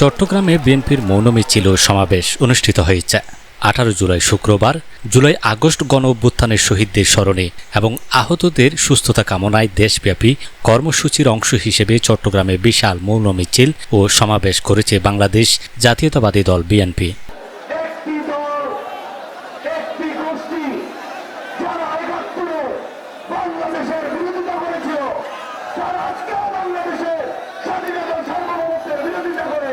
চট্টগ্রামে বিএনপির মৌন মিছিল ও সমাবেশ অনুষ্ঠিত হয়েছে। আঠারো জুলাই শুক্রবার, জুলাই আগস্ট গণ অভ্যুত্থানের শহীদদের স্মরণে এবং আহতদের সুস্থতা কামনায় দেশব্যাপী কর্মসূচির অংশ হিসেবে চট্টগ্রামে বিশাল মৌন মিছিল ও সমাবেশ করেছে বাংলাদেশ জাতীয়তাবাদী দল বিএনপি যারা আজকেও বাংলাদেশের স্বাধীনতা সার্বভৌমত্বের বিরোধিতা করে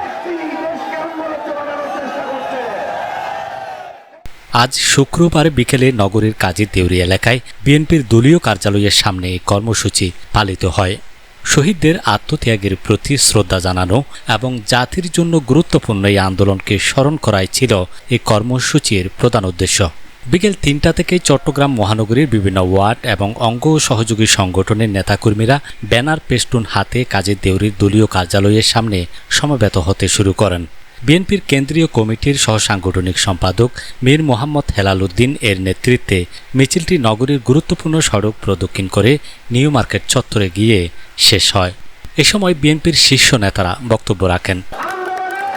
একটি দেশকে অঙ্গরাজ্য বানানোর চেষ্টা করছে আজ শুক্রবার বিকেলে নগরীর কাজী দেউরি এলাকায় বিএনপির দলীয় কার্যালয়ের সামনে এই কর্মসূচি পালিত হয়। শহীদদের আত্মত্যাগের প্রতি শ্রদ্ধা জানানো এবং জাতির জন্য গুরুত্বপূর্ণ এই আন্দোলনকে স্মরণ করাই ছিল এই কর্মসূচির প্রধান উদ্দেশ্য। বিকেল তিনটা থেকে চট্টগ্রাম মহানগরীর বিভিন্ন ওয়ার্ড এবং অঙ্গ সহযোগী সংগঠনের নেতাকর্মীরা ব্যানার পেস্টুন হাতে কাজী দেউরির দলীয় কার্যালয়ের সামনে সমবেত হতে শুরু করেন। বিএনপির কেন্দ্রীয় কমিটির সহসাংগঠনিক সম্পাদক মীর মোহাম্মদ হেলাল উদ্দিন এর নেতৃত্বে মিছিলটি নগরীর গুরুত্বপূর্ণ সড়ক প্রদক্ষিণ করে নিউ মার্কেট চত্বরে গিয়ে শেষ হয়। এ সময় বিএনপির শীর্ষ নেতারা বক্তব্য রাখেন আন্দোলনে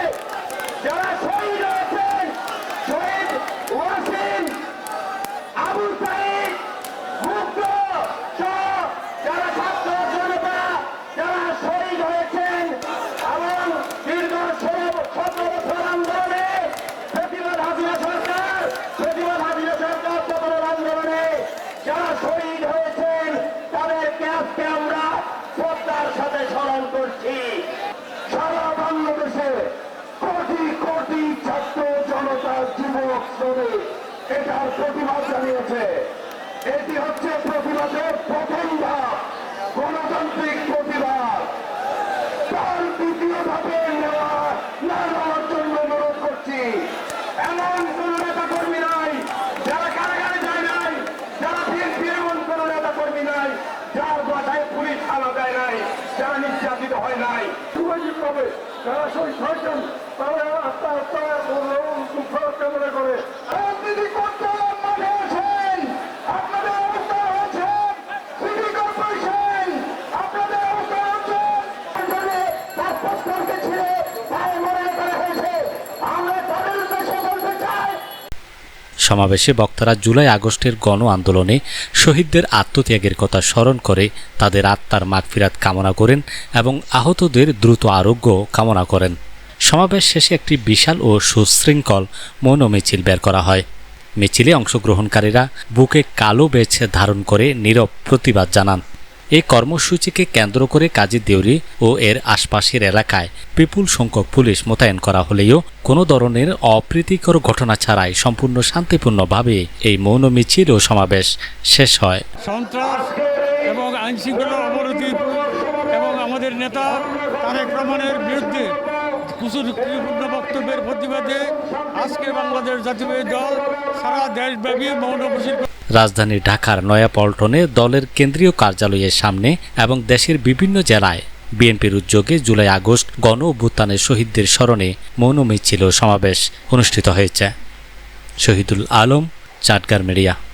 যারা শহীদ হয়েছেন শহীদ ওয়াসিম আবু সাইদ মুগ্ধ সহ যারা ছাত্র জনতা যারা শহীদ হয়েছেন এবং দীর্ঘ ষোলো সতেরো বছর আন্দোলনে প্রতিবাদ হাজিরা সরকার প্রতিবাদ হাজিরা সরকার পতনের আন্দোলনে যারা শহীদ হয়েছেন তাদেরকে আজকে আমরা শ্রদ্ধার সাথে স্মরণ করছি সারা বাংলাদেশে কোটি কোটি ছাত্র জনতা যুবক শ্রমিক এটার প্রতিবাদ জানিয়েছে এটি হচ্ছে প্রতিবাদের প্রথম ধাপ গণতান্ত্রিক প্রতিবাদ তার দ্বিতীয় ধাপে নেওয়া না নেওয়ার জন্য অনুরোধ করছি এমন কোন নেতা কর্মী নাই যারা কারাগারে যায় নাই যারা বিএনপি এমন কোন নেতা কর্মী নাই যার বাসায় পুলিশ থানা দেয় নাই যারা নির্যাতিত হয় নাই। সুযোগ পাবে যারা শহীদ হয়েছেন তারা আত্মা আত্মা দুঃখ কামনা করে। রাজনীতি সমাবেশে বক্তারা জুলাই আগস্টের গণ আন্দোলনে শহীদদের আত্মত্যাগের কথা স্মরণ করে তাদের আত্মার মাগফিরাত কামনা করেন এবং আহতদের দ্রুত আরোগ্য কামনা করেন। সমাবেশ শেষে একটি বিশাল ও সুশৃঙ্খল মৌন মিছিল বের করা হয়। মিছিলে অংশগ্রহণকারীরা বুকে কালো বেছে ধারণ করে নীরব প্রতিবাদ জানান। এই কর্মসূচিকে কেন্দ্র করে কাজী দেউরি ও এর আশপাশের এলাকায় বিপুল সংখ্যক পুলিশ মোতায়েন করা হলেও কোনো ধরনের অপ্রীতিকর ঘটনা ছাড়াই সম্পূর্ণ শান্তিপূর্ণভাবে এই মৌন মিছিল ও সমাবেশ শেষ হয়। সন্ত্রাস এবং আইন শৃঙ্খলা অবনতি এবং আমাদের নেতা তারেক রহমানের বিরুদ্ধে কুসুরপূর্ণ বক্তব্যের প্রতিবাদে আজকে বাংলাদেশ জাতীয় দল সারা দেশব্যাপী মৌনবসীর রাজধানী ঢাকার নয়াপল্টনে দলের কেন্দ্রীয় কার্যালয়ের সামনে এবং দেশের বিভিন্ন জেলায় বিএনপির উদ্যোগে জুলাই আগস্ট গণ অভ্যুত্থানের শহীদদের স্মরণে মৌন মিছিল সমাবেশ অনুষ্ঠিত হয়েছে। শহীদুল আলম, চাটগার মিডিয়া।